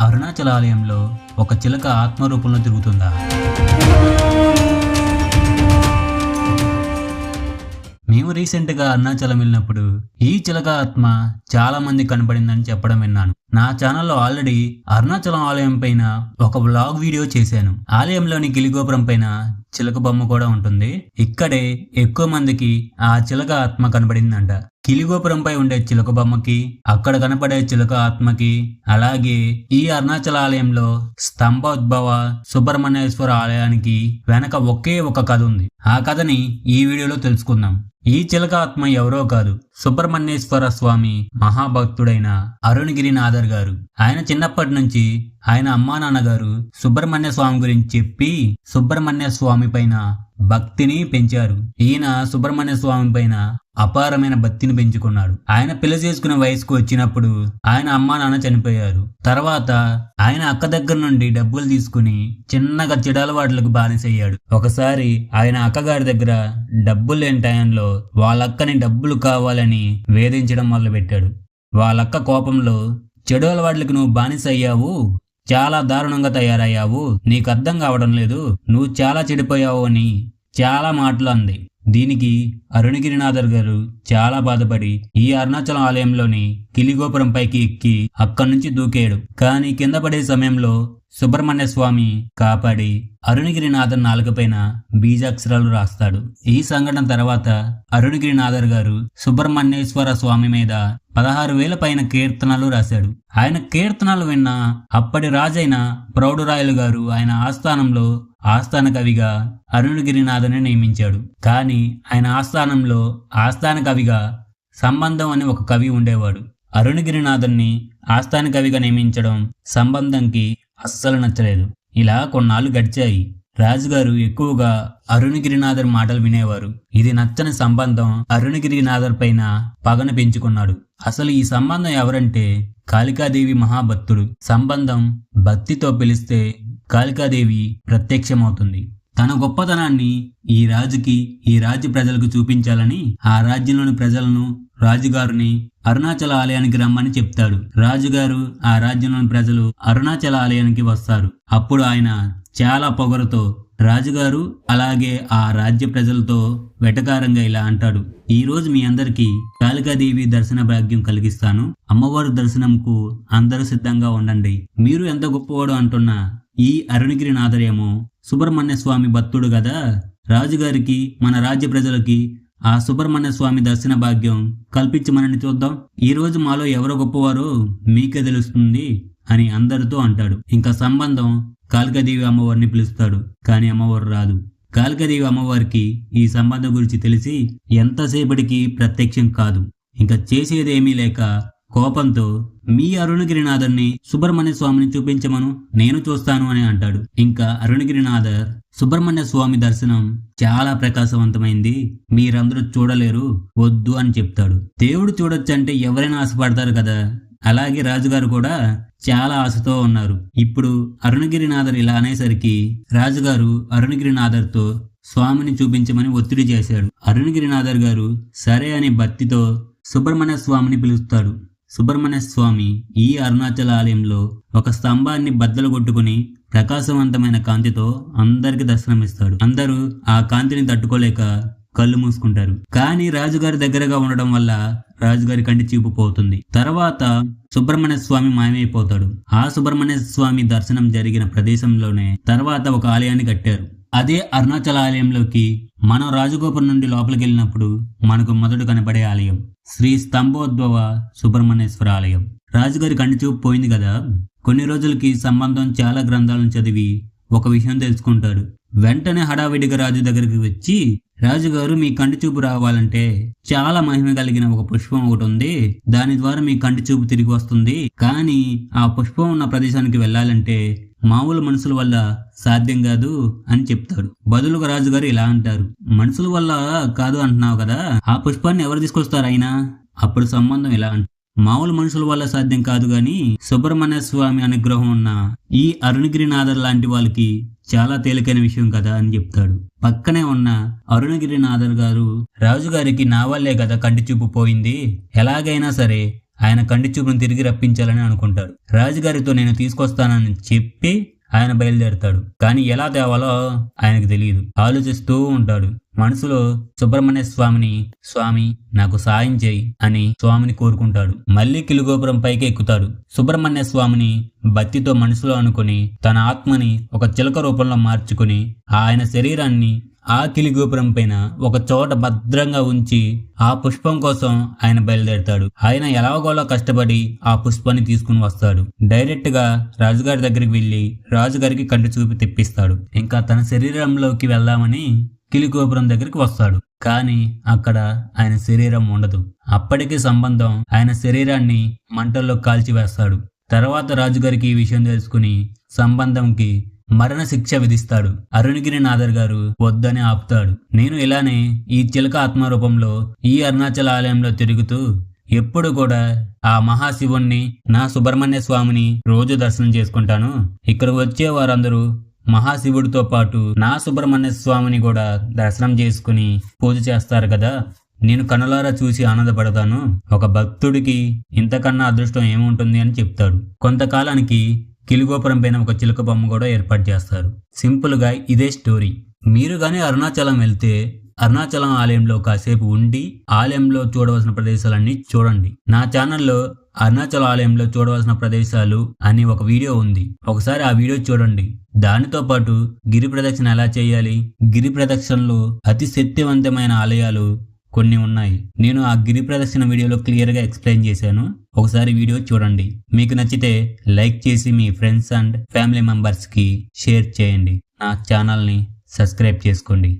అరుణాచల ఆలయంలో ఒక చిలక ఆత్మరూపంలో తిరుగుతుందా? మేము రీసెంట్గా అరుణాచలం వెళ్ళినప్పుడు ఈ చిలక ఆత్మ చాలా మంది కనపడిందని చెప్పడం విన్నాను. నా ఛానల్లో ఆల్రెడీ అరుణాచలం ఆలయం పైన ఒక వ్లాగ్ వీడియో చేశాను. ఆలయంలోని గిలిగోపురం పైన చిలక బొమ్మ కూడా ఉంటుంది. ఇక్కడే ఎక్కువ మందికి ఆ చిలక ఆత్మ కనబడిందంట. కిలిగోపురంపై ఉండే చిలుక బొమ్మకి అక్కడ కనపడే చిలక ఆత్మకి అలాగే ఈ అరుణాచల ఆలయంలో స్తంభోద్భవ సుబ్రహ్మణ్యేశ్వర ఆలయానికి వెనక ఒకే ఒక కథ ఉంది. ఆ కథని ఈ వీడియోలో తెలుసుకుందాం. ఈ చిలక ఆత్మ ఎవరో కాదు సుబ్రహ్మణ్యేశ్వర స్వామి మహాభక్తుడైన అరుణగిరినాథర్ గారు. ఆయన చిన్నప్పటి నుంచి ఆయన అమ్మా నాన్నగారు సుబ్రహ్మణ్య స్వామి గురించి చెప్పి సుబ్రహ్మణ్య స్వామి పైన భక్తిని పెంచారు. ఈయన సుబ్రహ్మణ్య స్వామి పైన అపారమైన భక్తిని పెంచుకున్నాడు. ఆయన పెళ్ళి చేసుకునే వయసుకు వచ్చినప్పుడు ఆయన అమ్మా నాన్న చనిపోయారు. తర్వాత ఆయన అక్క దగ్గర నుండి డబ్బులు తీసుకుని చిన్నగా చెడలవాట్లకు బానిసయ్యాడు. ఒకసారి ఆయన అక్కగారి దగ్గర డబ్బులు లేని టైంలో వాళ్ళక్కని డబ్బులు కావాలని వేధించడం మొదలుపెట్టాడు. వాళ్ళక్క కోపంలో చెడు అలవాట్లకు నువ్వు బానిస అయ్యావు చాలా దారుణంగా తయారయ్యావు. నీకు అర్థం కావడం లేదు. నువ్వు చాలా చెడిపోయావు అని చాలా మాటలు అంది. దీనికి అరుణగిరినాథర్ గారు చాలా బాధపడి ఈ అరుణాచలం ఆలయంలోని కిలిగోపురం పైకి ఎక్కి అక్కడి నుంచి దూకేడు. కానీ కింద పడే సమయంలో సుబ్రహ్మణ్య స్వామి కాపాడి అరుణగిరినాథర్ నాలుకపైన బీజాక్షరాలు రాస్తాడు. ఈ సంఘటన తర్వాత అరుణగిరినాథర్ గారు సుబ్రహ్మణ్యేశ్వర స్వామి మీద పదహారు వేల పైన కీర్తనలు రాశాడు. ఆయన కీర్తనలు విన్న అప్పటి రాజైన ప్రౌఢరాయలు గారు ఆయన ఆస్థానంలో ఆస్థాన కవిగా అరుణగిరినాథుని నియమించాడు. కానీ ఆయన ఆస్థానంలో ఆస్థాన కవిగా సంబంధం అనే ఒక కవి ఉండేవాడు. అరుణగిరినాథన్ని ఆస్థాన కవిగా నియమించడం సంబంధంకి అస్సలు నచ్చలేదు. ఇలా కొన్నాళ్ళు గడిచాయి. రాజుగారు ఎక్కువగా అరుణగిరినాథర్ మాటలు వినేవారు. ఇది నచ్చని సంబంధం అరుణగిరినాథర్ పైన పగను పెంచుకున్నాడు. అసలు ఈ సంబంధం ఎవరంటే కాళికాదేవి మహాభక్తుడు. సంబంధం భక్తితో పిలిస్తే కాళికాదేవి ప్రత్యక్షమవుతుంది. తన గొప్పతనాన్ని ఈ రాజుకి ఈ రాజ్య ప్రజలకు చూపించాలని ఆ రాజ్యంలోని ప్రజలను రాజుగారిని అరుణాచల ఆలయానికి రమ్మని చెప్తాడు. రాజుగారు ఆ రాజ్యంలోని ప్రజలు అరుణాచల ఆలయానికి వస్తారు. అప్పుడు ఆయన చాలా పొగరుతో రాజుగారు అలాగే ఆ రాజ్య ప్రజలతో వెటకారంగా ఇలా అంటాడు. ఈ రోజు మీ అందరికీ కాళికాదేవి దర్శన భాగ్యం కలిగిస్తాను. అమ్మవారి దర్శనంకు అందరూ సిద్ధంగా ఉండండి. మీరు ఎంత గొప్పవాడు అంటున్న ఈ అరుణగిరి నాదరేమో సుబ్రహ్మణ్య స్వామి భక్తుడు కదా రాజుగారికి మన రాజ్య ప్రజలకి ఆ సుబ్రహ్మణ్య స్వామి దర్శన భాగ్యం కల్పించమనని చూద్దాం. ఈరోజు మాలో ఎవరు గొప్పవారో మీకే తెలుస్తుంది అని అందరితో అంటాడు. ఇంకా సంబంధం కాళికాదేవి అమ్మవారిని పిలుస్తాడు కానీ అమ్మవారు రాదు. కాళికాదేవి అమ్మవారికి ఈ సంబంధం గురించి తెలిసి ఎంతసేపటికి ప్రత్యక్షం కాదు. ఇంకా చేసేదేమీ లేక కోపంతో మీ అరుణగిరినాథర్ని సుబ్రహ్మణ్య స్వామిని చూపించమను నేను చూస్తాను అని అంటాడు. ఇంకా అరుణగిరినాథర్ సుబ్రహ్మణ్య స్వామి దర్శనం చాలా ప్రకాశవంతమైంది మీరందరూ చూడలేరు వద్దు అని చెప్తాడు. దేవుడు చూడొచ్చంటే ఎవరైనా ఆశపడతారు కదా? అలాగే రాజుగారు కూడా చాలా ఆశతో ఉన్నారు. ఇప్పుడు అరుణగిరినాథర్ ఇలా అనేసరికి రాజుగారు అరుణగిరినాథర్తో స్వామిని చూపించమని ఒత్తిడి చేశాడు. అరుణగిరినాథర్ గారు సరే అని భక్తితో సుబ్రహ్మణ్య స్వామిని పిలుస్తాడు. సుబ్రహ్మణ్య స్వామి ఈ అరుణాచల ఆలయంలో ఒక స్తంభాన్ని బద్దలు కొట్టుకుని ప్రకాశవంతమైన కాంతితో అందరికి దర్శనమిస్తాడు. అందరూ ఆ కాంతిని తట్టుకోలేక కళ్ళు మూసుకుంటారు. కానీ రాజుగారి దగ్గరగా ఉండడం వల్ల రాజుగారి కంటి చూపు పోతుంది. తర్వాత సుబ్రహ్మణ్య స్వామి మాయమైపోతాడు. ఆ సుబ్రహ్మణ్య స్వామి దర్శనం జరిగిన ప్రదేశంలోనే తర్వాత ఒక ఆలయాన్ని కట్టారు. అదే అరుణాచల ఆలయంలోకి మనం రాజగోపురం నుండి లోపలికి వెళ్ళినప్పుడు మనకు మొదట కనబడే ఆలయం శ్రీ స్తంభోద్భవ సుబ్రహ్మణ్యేశ్వర ఆలయం. రాజుగారి కంటి చూపు పోయింది కదా. కొన్ని రోజులకి సంబంధం చాలా గ్రంథాలను చదివి ఒక విషయం తెలుసుకుంటాడు. వెంటనే హడావిడిగా రాజు దగ్గరికి వచ్చి రాజుగారు మీ కంటి చూపు రావాలంటే చాలా మహిమ కలిగిన ఒక పుష్పం ఒకటి ఉంది. దాని ద్వారా మీ కంటి చూపు తిరిగి వస్తుంది. కానీ ఆ పుష్పం ఉన్న ప్రదేశానికి వెళ్ళాలంటే మామూలు మనుషుల వల్ల సాధ్యం కాదు అని చెప్తాడు. బదులుగా రాజుగారు ఇలా అంటారు. మనుషుల వల్ల కాదు అంటున్నావు కదా? ఆ పుష్పాన్ని ఎవరు తీసుకొస్తారు అయినా? అప్పుడు సంబంధం ఇలా అంట? మామూలు మనుషుల వల్ల సాధ్యం కాదు గాని సుబ్రహ్మణ్య స్వామి అనుగ్రహం ఉన్న ఈ అరుణగిరినాథర్ లాంటి వాళ్ళకి చాలా తేలికైన విషయం కదా అని చెప్తాడు. పక్కనే ఉన్న అరుణగిరినాథర్ గారు రాజుగారికి నా వల్లే కదా కంటి చూపు పోయింది. ఎలాగైనా సరే ఆయన కంటి చూపును తిరిగి రప్పించాలని అనుకుంటాడు. రాజుగారితో నేను తీసుకొస్తానని చెప్పి ఆయన బయలుదేరతాడు. కానీ ఎలా తేవాలో ఆయనకు తెలియదు. ఆలోచిస్తూ ఉంటాడు. మనసులో సుబ్రహ్మణ్య స్వామిని స్వామి నాకు సాయం చేయి అని స్వామిని కోరుకుంటాడు. మళ్ళీ కిలుగోపురం పైకి ఎక్కుతాడు. సుబ్రహ్మణ్య స్వామిని భక్తితో మనసులో అనుకుని తన ఆత్మని ఒక చిలక రూపంలో మార్చుకుని ఆయన శరీరాన్ని ఆ కిలిగోపురం పైన ఒక చోట భద్రంగా ఉంచి ఆ పుష్పం కోసం ఆయన బయలుదేరతాడు. ఆయన ఎలాగోలా కష్టపడి ఆ పుష్పాన్ని తీసుకుని వస్తాడు. డైరెక్ట్గా రాజుగారి దగ్గరికి వెళ్ళి రాజుగారికి కంటి చూపి తెప్పిస్తాడు. ఇంకా తన శరీరంలోకి వెళ్దామని కిలిగోపురం దగ్గరికి వస్తాడు. కానీ అక్కడ ఆయన శరీరం ఉండదు. అప్పటికి సంబంధం ఆయన శరీరాన్ని మంటల్లో కాల్చివేస్తాడు. తర్వాత రాజుగారికి ఈ విషయం తెలుసుకుని సంబంధంకి మరణ శిక్ష విధిస్తాడు. అరుణగిరి నాదర్ గారు వద్దని ఆపుతాడు. నేను ఇలానే ఈ చిలక ఆత్మరూపంలో ఈ అరుణాచల ఆలయంలో తిరుగుతూ ఎప్పుడు కూడా ఆ మహాశివుణ్ణి నా సుబ్రహ్మణ్య స్వామిని రోజు దర్శనం చేసుకుంటాను. ఇక్కడ వచ్చే వారందరూ మహాశివుడితో పాటు నా సుబ్రహ్మణ్య స్వామిని కూడా దర్శనం చేసుకుని పూజ చేస్తారు కదా. నేను కనులారా చూసి ఆనందపడతాను. ఒక భక్తుడికి ఇంతకన్నా అదృష్టం ఏముంటుంది అని చెప్తాడు. కొంతకాలానికి కిలిగోపురం పైన ఒక చిలుక బొమ్మ కూడా ఏర్పాటు చేస్తారు. సింపుల్గా ఇదే స్టోరీ మీరు కానీ అరుణాచలం వెళ్తే అరుణాచలం ఆలయంలో కాసేపు ఉండి ఆలయంలో చూడవలసిన ప్రదేశాలన్నీ చూడండి. నా ఛానల్లో అరుణాచల ఆలయంలో చూడవలసిన ప్రదేశాలు అని ఒక వీడియో ఉంది. ఒకసారి ఆ వీడియో చూడండి. దానితో పాటు గిరి ప్రదక్షిణ ఎలా చేయాలి? గిరి ప్రదక్షిణలో అతి శక్తివంతమైన ఆలయాలు కొన్ని ఉన్నాయి. నేను ఆ గిరి ప్రదర్శన వీడియోలో క్లియర్గా ఎక్స్ప్లెయిన్ చేశాను. ఒకసారి వీడియో చూడండి. మీకు నచ్చితే లైక్ చేసి మీ ఫ్రెండ్స్ అండ్ ఫ్యామిలీ మెంబర్స్కి షేర్ చేయండి. నా ఛానల్ని సబ్స్క్రైబ్ చేసుకోండి.